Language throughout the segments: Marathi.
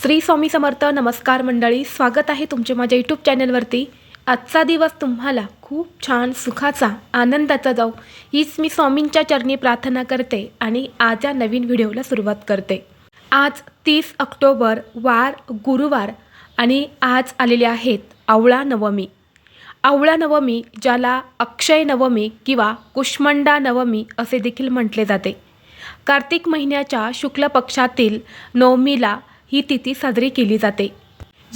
श्री स्वामी समर्थ नमस्कार मंडळी स्वागत आहे तुमचे माझ्या यूट्यूब चॅनलवरती आजचा दिवस तुम्हाला खूप छान सुखाचा आनंदाचा जाऊ हीच मी स्वामींच्या चरणी प्रार्थना करते आणि आज या नवीन व्हिडिओला सुरुवात करते. आज तीस ऑक्टोबर वार गुरुवार आणि आज आलेले आहेत आवळा नवमी. आवळा नवमी ज्याला अक्षय नवमी किंवा कुष्मंडा नवमी असे देखील म्हटले जाते. कार्तिक महिन्याच्या शुक्ल पक्षातील नवमीला ही तिथी साजरी केली जाते.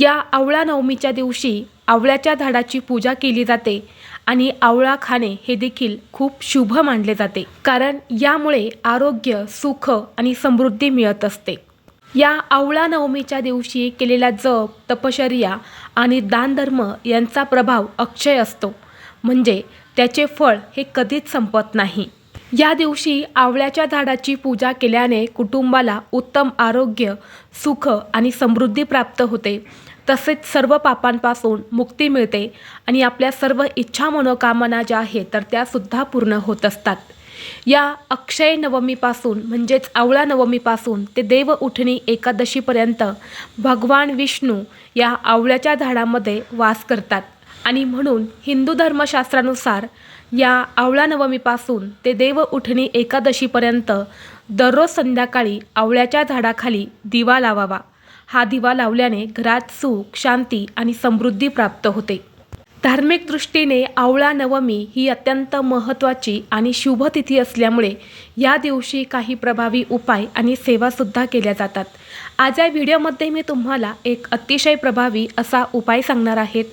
या आवळा नवमीच्या दिवशी आवळ्याच्या झाडाची पूजा केली जाते आणि आवळा खाणे हे देखील खूप शुभ मानले जाते. कारण यामुळे आरोग्य सुख आणि समृद्धी मिळत असते. या आवळा नवमीच्या दिवशी केलेला जप तपश्चर्या आणि दानधर्म यांचा प्रभाव अक्षय असतो. म्हणजे त्याचे फळ हे कधीच संपत नाही. या दिवशी आवळ्याच्या झाडाची पूजा केल्याने कुटुंबाला उत्तम आरोग्य सुख आणि समृद्धी प्राप्त होते. तसेच सर्व पापांपासून मुक्ती मिळते आणि आपल्या सर्व इच्छा मनोकामना ज्या आहेत तर त्यासुद्धा पूर्ण होत असतात. या अक्षय नवमीपासून म्हणजेच आवळा नवमीपासून ते देव उठणी एकादशीपर्यंत भगवान विष्णू या आवळ्याच्या झाडामध्ये वास करतात. आणि म्हणून हिंदू धर्मशास्त्रानुसार या आवळा नवमीपासून ते देव उठणी एकादशीपर्यंत दररोज संध्याकाळी आवळ्याच्या झाडाखाली दिवा लावावा. हा दिवा लावल्याने घरात सुख शांती आणि समृद्धी प्राप्त होते. धार्मिक दृष्टीने आवळा नवमी ही अत्यंत महत्त्वाची आणि शुभ तिथी असल्यामुळे या दिवशी काही प्रभावी उपाय आणि सेवासुद्धा केल्या जातात. आज या व्हिडिओमध्ये मी तुम्हाला एक अतिशय प्रभावी असा उपाय सांगणार आहेत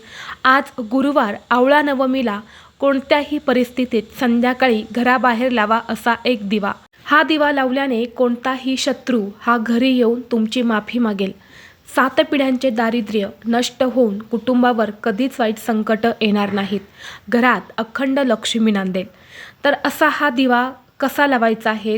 आज गुरुवार आवळा नवमीला कोणत्याही परिस्थितीत संध्याकाळी घराबाहेर लावा असा एक दिवा. हा दिवा लावल्याने कोणताही शत्रू हा घरी येऊन तुमची माफी मागेल. सात पिढ्यांचे दारिद्र्य नष्ट होऊन कुटुंबावर कधीच वाईट संकट येणार नाहीत. घरात अखंड लक्ष्मी नांदेल तर असा हा दिवा कसा लावायचा आहे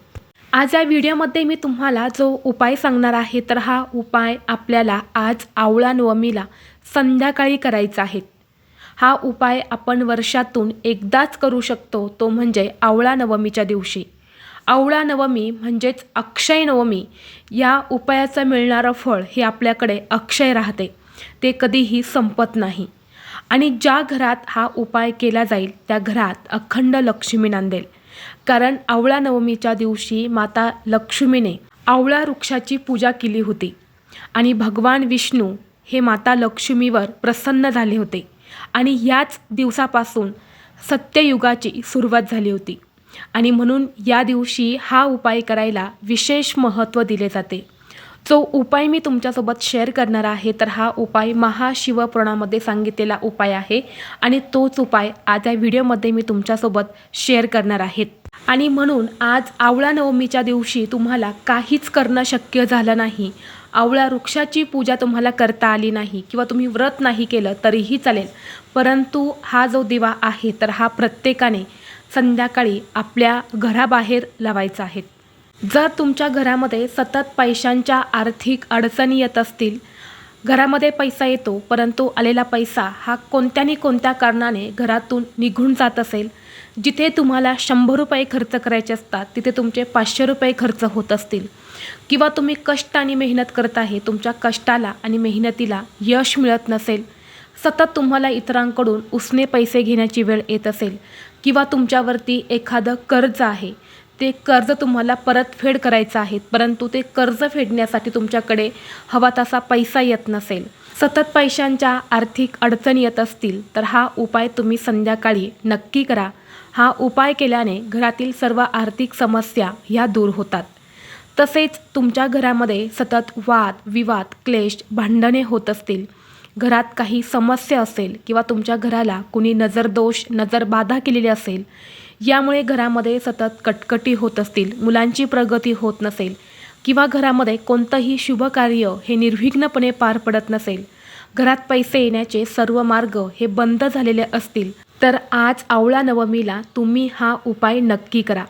आज या व्हिडिओमध्ये मी तुम्हाला जो उपाय सांगणार आहे तर हा उपाय आपल्याला आज आवळा नवमीला संध्याकाळी करायचा आहे. हा उपाय आपण वर्षातून एकदाच करू शकतो तो म्हणजे आवळा नवमीच्या दिवशी. आवळा नवमी म्हणजेच अक्षय नवमी. या उपायाचं मिळणारं फळ हे आपल्याकडे अक्षय राहते. ते कधीही संपत नाही. आणि ज्या घरात हा उपाय केला जाईल त्या घरात अखंड लक्ष्मी नांदेल. कारण आवळा नवमीच्या दिवशी माता लक्ष्मीने आवळा वृक्षाची पूजा केली होती. आणि भगवान विष्णू हे माता लक्ष्मीवर प्रसन्न झाले होते. आणि याच दिवसापासून सत्ययुगाची सुरुवात झाली होती. आणि म्हणून या दिवशी हा उपाय करायला विशेष महत्त्व दिले जाते. जो उपाय मी तुमच्यासोबत शेअर करणार आहे तर हा उपाय महाशिवपुराणामध्ये सांगितलेला उपाय आहे आणि तोच उपाय आज या व्हिडिओमध्ये मी तुमच्यासोबत शेअर करणार आहेत आणि म्हणून आज आवळा नवमीच्या दिवशी तुम्हाला काहीच करणं शक्य झालं नाही. आवळा वृक्षाची पूजा तुम्हाला करता आली नाही किंवा तुम्ही व्रत नाही केलं तरीही चालेल. परंतु हा जो दिवा आहे तर हा प्रत्येकाने संध्याकाळी आपल्या घराबाहेर लावायचा आहे. जर तुमच्या घरामध्ये सतत पैशांच्या आर्थिक अडचणी येत असतील घरामध्ये पैसा येतो परंतु आलेला पैसा हा कोणत्यानी कोणत्या कारणाने घरातून निघून जात असेल जिथे तुम्हाला शंभर रुपये खर्च करायचे असतात तिथे तुमचे पाचशे रुपये खर्च होत असतील. किंवा तुम्ही कष्ट आणि मेहनत करत आहे तुमच्या कष्टाला आणि मेहनतीला यश मिळत नसेल सतत तुम्हाला इतरांकडून उसने पैसे घेण्याची वेळ येत असेल किंवा तुमच्यावरती एखादं कर्ज आहे ते कर्ज तुम्हाला परतफेड करायचं आहे परंतु ते कर्ज फेडण्यासाठी तुमच्याकडे हवा तसा पैसा येत नसेल. सतत पैशांच्या आर्थिक अडचणी येत असतील तर हा उपाय तुम्ही संध्याकाळी नक्की करा. हा उपाय केल्याने घरातील सर्व आर्थिक समस्या ह्या दूर होतात. तसेच तुमच्या घरामध्ये सतत वाद विवाद क्लेश भांडणे होत असतील. घरात काही समस्या असेल किंवा तुमच्या घराला कुणी नजरदोष नजरबाधा केलेली असेल यामुळे घरामध्ये सतत कटकटी होत असतील मुलांची प्रगती होत नसेल किंवा घरामध्ये कोणतंही शुभ कार्य हे निर्विघ्नपणे पार पडत नसेल घरात पैसे येण्याचे सर्व मार्ग हे बंद झालेले असतील तर आज आवळा नवमीला तुम्ही हा उपाय नक्की करा.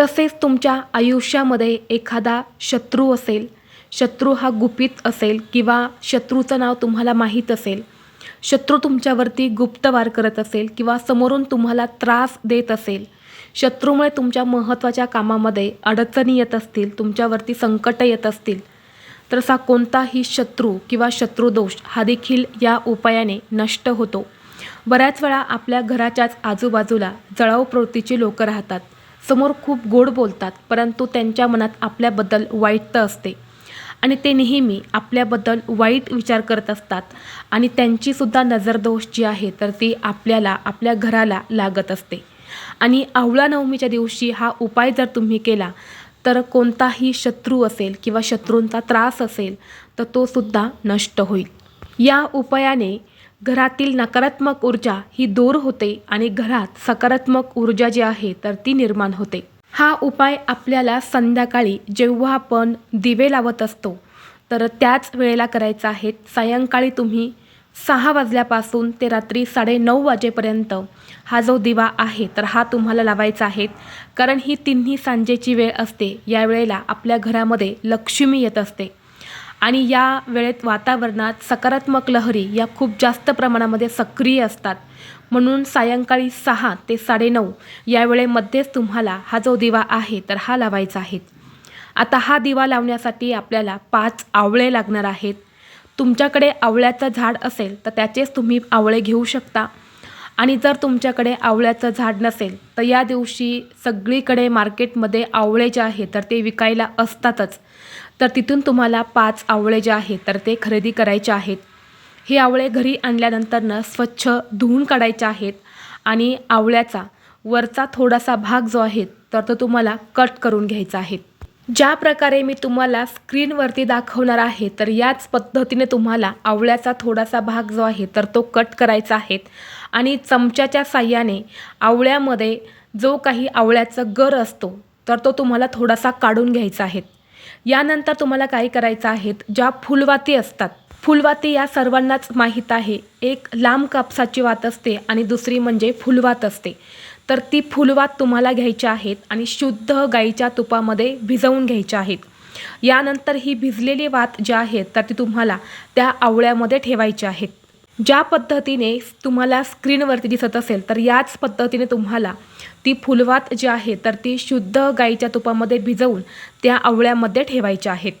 तसेच तुमच्या आयुष्यामध्ये एखादा शत्रू असेल शत्रू हा गुपित असेल किंवा शत्रूचं नाव तुम्हाला माहीत असेल शत्रू तुमच्यावरती गुप्त वार करत असेल किंवा समोरून तुम्हाला त्रास देत असेल शत्रूमुळे तुमच्या महत्त्वाच्या कामामध्ये अडचणी येत असतील तुमच्यावरती संकट येत असतील तर असा कोणताही शत्रू किंवा शत्रुदोष हा देखील या उपायाने नष्ट होतो. बऱ्याच वेळा आपल्या घराच्याच आजूबाजूला जळाऊ प्रवृत्तीची लोकं राहतात. समोर खूप गोड बोलतात परंतु त्यांच्या मनात आपल्याबद्दल वाईट तर असते. आणि ते नेहमी आपल्याबद्दल वाईट विचार करत असतात. आणि त्यांचीसुद्धा नजरदोष जी आहे तर ती आपल्याला आपल्या घराला लागत असते. आणि आवळा नवमीच्या दिवशी हा उपाय जर तुम्ही केला तर कोणताही शत्रू असेल किंवा शत्रूंचा त्रास असेल तर तो सुद्धा नष्ट होईल. या उपायाने घरातील नकारात्मक ऊर्जा ही दूर होते आणि घरात सकारात्मक ऊर्जा जी आहे तर ती निर्माण होते. हा उपाय आपल्याला संध्याकाळी जेव्हा आपण दिवे लावत असतो तर त्याच वेळेला करायचा आहे सायंकाळी तुम्ही सहा वाजल्यापासून ते रात्री साडेनऊ वाजेपर्यंत हा जो दिवा आहे तर हा तुम्हाला लावायचा आहे. कारण ही तिन्ही सांजेची वेळ असते या वेळेला आपल्या घरामध्ये लक्ष्मी येत असते. आणि या वेळेत वातावरणात सकारात्मक लहरी या खूप जास्त प्रमाणामध्ये सक्रिय असतात. म्हणून सायंकाळी सहा ते साडेनऊ या वेळेमध्येच तुम्हाला हा जो दिवा आहे तर हा लावायचा आहे. आता हा दिवा लावण्यासाठी आपल्याला पाच आवळे लागणार आहेत. तुमच्याकडे आवळ्याचं झाड असेल तर त्याचेच तुम्ही आवळे घेऊ शकता. आणि जर तुमच्याकडे आवळ्याचं झाड नसेल तर या दिवशी सगळीकडे मार्केटमध्ये आवळे जे आहे तर ते विकायला असतातच. तर तिथून तुम्हाला पाच आवळे जे आहे तर ते खरेदी करायचे आहेत. हे आवळे घरी आणल्यानंतरनं स्वच्छ धुवून काढायचे आहेत आणि आवळ्याचा वरचा थोडासा भाग जो आहे तर तो तुम्हाला कट करून घ्यायचा आहे. ज्या प्रकारे मी तुम्हाला स्क्रीनवरती दाखवणार आहे तर याच पद्धतीने तुम्हाला आवळ्याचा थोडासा भाग जो आहे तर तो कट करायचा आहे आणि चमच्याच्या साह्याने आवळ्यामध्ये जो काही आवळ्याचा गर असतो तर तो तुम्हाला थोडासा काढून घ्यायचा आहे. यानंतर तुम्हाला काय करायचं आहेत? ज्या फुलवाती असतात. फुलवाती या सर्वांनाच माहीत आहे. एक लांब कापसाची वात असते आणि दुसरी म्हणजे फुलवात असते. तर ती फुलवात तुम्हाला घ्यायची आहेत आणि शुद्ध गाईच्या तुपामध्ये भिजवून घ्यायच्या आहेत. यानंतर ही भिजलेली वात जी आहेत तर ती तुम्हाला त्या आवळ्यामध्ये ठेवायची आहेत. ज्या पद्धतीने तुम्हाला स्क्रीनवरती दिसत असेल तर याच पद्धतीने तुम्हाला ती फुलवात जी आहे तर ती शुद्ध गाईच्या तुपामध्ये भिजवून त्या आवळ्यामध्ये ठेवायच्या आहेत.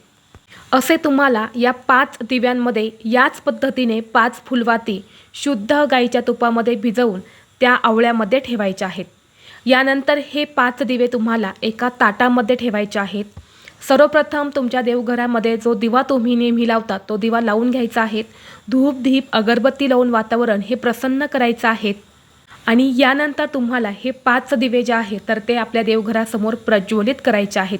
असे तुम्हाला या पाच दिव्यांमध्ये याच पद्धतीने पाच फुलवाती शुद्ध गाईच्या तुपामध्ये भिजवून त्या आवळ्यामध्ये ठेवायच्या आहेत. यानंतर हे पाच दिवे तुम्हाला एका ताटामध्ये ठेवायचे आहेत. सर्वप्रथम तुमच्या देवघरामध्ये जो दिवा तुम्ही नेहमी लावता तो दिवा लावून घ्यायचा आहे. धूप धीप अगरबत्ती लावून वातावरण हे प्रसन्न करायचं आहे. आणि यानंतर तुम्हाला हे पाच दिवे जे आहेत तर ते आपल्या देवघरासमोर प्रज्वलित करायचे आहेत.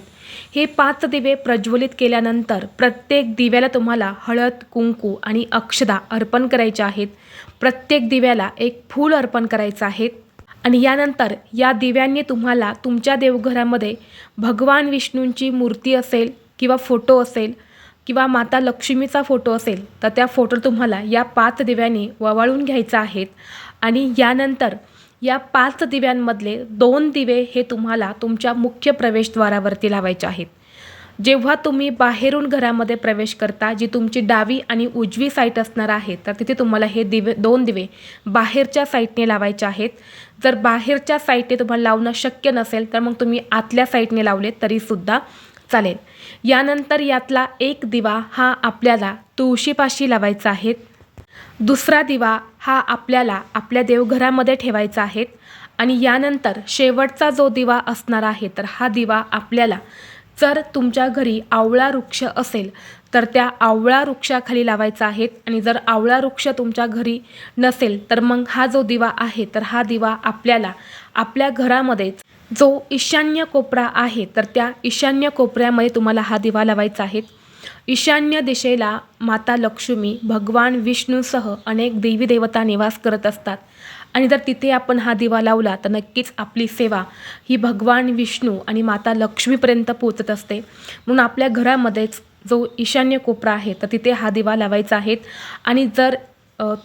हे पाच दिवे प्रज्वलित केल्यानंतर प्रत्येक दिव्याला तुम्हाला हळद कुंकू आणि अक्षदा अर्पण करायचे आहेत. प्रत्येक दिव्याला एक फूल अर्पण करायचं आहे. आणि यानंतर या दिव्यांनी तुम्हाला तुमच्या देवघरामध्ये भगवान विष्णूंची मूर्ती असेल किंवा फोटो असेल किंवा माता लक्ष्मीचा फोटो असेल तर त्या फोटो तुम्हाला या पाच दिव्यांनी ववाळून घ्यायचा आहेत. आणि यानंतर या पाच दिव्यांमधले दोन दिवे हे तुम्हाला तुमच्या मुख्य प्रवेशद्वारावरती लावायचे आहेत. जेव्हा तुम्ही बाहेरून घरामध्ये प्रवेश करता जी तुमची डावी आणि उजवी साईट असणार आहे तर तिथे तुम्हाला हे दिवे दोन दिवे बाहेरच्या साईटने लावायचे आहेत. जर बाहेरच्या साईटने तुम्हाला लावणं शक्य नसेल तर मग तुम्ही आतल्या साईटने लावले तरीसुद्धा चालेल. यानंतर यातला एक दिवा हा आपल्याला तुळशीपाशी लावायचा आहे. दुसरा दिवा हा आपल्याला आपल्या देवघरामध्ये ठेवायचा आहे. आणि यानंतर शेवटचा जो दिवा असणार आहे तर हा दिवा आपल्याला जर तुमच्या घरी आवळा वृक्ष असेल तर त्या आवळा वृक्षाखाली लावायचा आहे. आणि जर आवळा वृक्ष तुमच्या घरी नसेल तर मग हा जो दिवा आहे तर हा दिवा आपल्याला आपल्या घरामध्येच जो ईशान्य कोपरा आहे तर त्या ईशान्य कोपऱ्यामध्ये तुम्हाला हा दिवा लावायचा आहे. ईशान्य दिशेला माता लक्ष्मी भगवान विष्णूसह अनेक देवी देवता निवास करत असतात. आणि जर तिथे आपण हा दिवा लावला तर नक्कीच आपली सेवा ही भगवान विष्णू आणि माता लक्ष्मीपर्यंत पोचत असते. म्हणून आपल्या घरामध्येच जो ईशान्य कोपरा आहे तर तिथे हा दिवा लावायचा आहे. आणि जर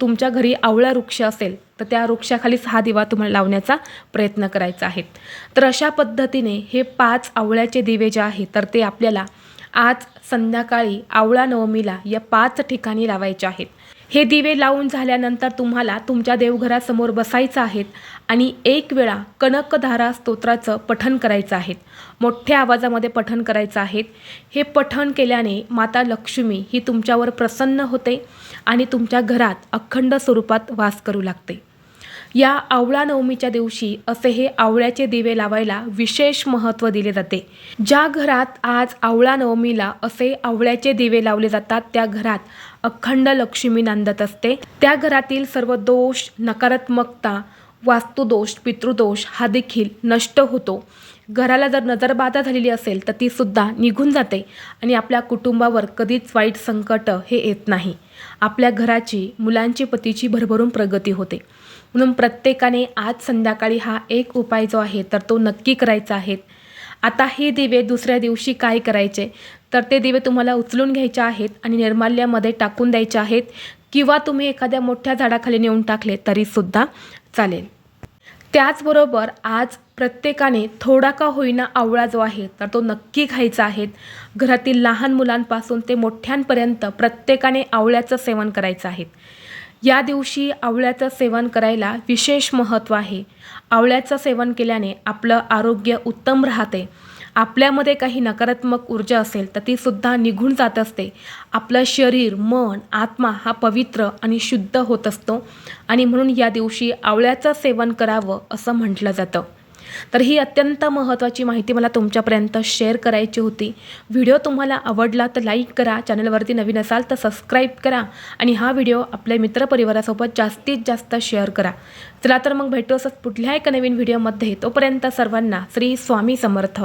तुमच्या घरी आवळा वृक्ष असेल तर त्या वृक्षाखालीच हा दिवा तुम्हाला लावण्याचा प्रयत्न करायचा आहे. तर अशा पद्धतीने हे पाच आवळ्याचे दिवे जे आहे तर ते आपल्याला आज संध्याकाळी आवळा नवमीला या पाच ठिकाणी लावायचे आहेत. हे दिवे लावून झाल्यानंतर तुम्हाला तुमच्या देवघरासमोर बसायचं आहेत आणि एक वेळा कनकधारा स्तोत्राचं पठण करायचं आहे मोठ्या आवाजामध्ये पठण करायचं आहे हे पठण केल्याने माता लक्ष्मी ही तुमच्यावर प्रसन्न होते आणि तुमच्या घरात अखंड स्वरूपात वास करू लागते. या आवळा नवमीच्या दिवशी असे हे आवळ्याचे दिवे लावायला विशेष महत्त्व दिले जाते. ज्या घरात आज आवळा नवमीला असे आवळ्याचे दिवे लावले जातात त्या घरात अखंड लक्ष्मी नांदत असते. त्या घरातील सर्व दोष नकारात्मकता वास्तुदोष पितृदोष हा देखील नष्ट होतो. घराला जर नजरबाधा झालेली असेल तर ती सुद्धा निघून जाते आणि आपल्या कुटुंबावर कधीच वाईट संकट हे येत नाही. आपल्या घराची मुलांची पतीची भरभरून प्रगती होते. म्हणून प्रत्येकाने आज संध्याकाळी हा एक उपाय जो आहे तर तो नक्की करायचा आहे. आता हे दिवे दुसऱ्या दिवशी काय करायचे? तर ते दिवे तुम्हाला उचलून घ्यायचे आहेत आणि निर्माल्यामध्ये टाकून द्यायचे आहेत किंवा तुम्ही एखाद्या मोठ्या झाडाखाली नेऊन टाकले तरीसुद्धा चालेल. त्याचबरोबर आज प्रत्येकाने थोडा का होईना आवळा जो आहे तर तो नक्की खायचा आहे. घरातील लहान मुलांपासून ते मोठ्यांपर्यंत प्रत्येकाने आवळ्याचं सेवन करायचं आहे. या दिवशी आवळ्याचं सेवन करायला विशेष महत्त्व आहे. आवळ्याचं सेवन केल्याने आपलं आरोग्य उत्तम राहते. आपल्यामध्ये काही नकारात्मक ऊर्जा असेल तर ती सुद्धा निघून जात असते. आपलं शरीर मन आत्मा हा पवित्र आणि शुद्ध होत असतो आणि म्हणून या दिवशी आवळ्याचं सेवन करावं असं म्हटलं जातं. तर ही अत्यंत महत्त्वाची माहिती मला तुमच्यापर्यंत शेअर करायची होती. व्हिडिओ तुम्हाला आवडला तर लाईक करा चॅनलवरती नवीन असाल तर सबस्क्राईब करा आणि हा व्हिडिओ आपल्या मित्रपरिवारासोबत जास्तीत जास्त शेअर करा. चला तर मग भेटू असंच कुठल्या एका नवीन व्हिडिओमध्ये. तोपर्यंत सर्वांना श्री स्वामी समर्थ.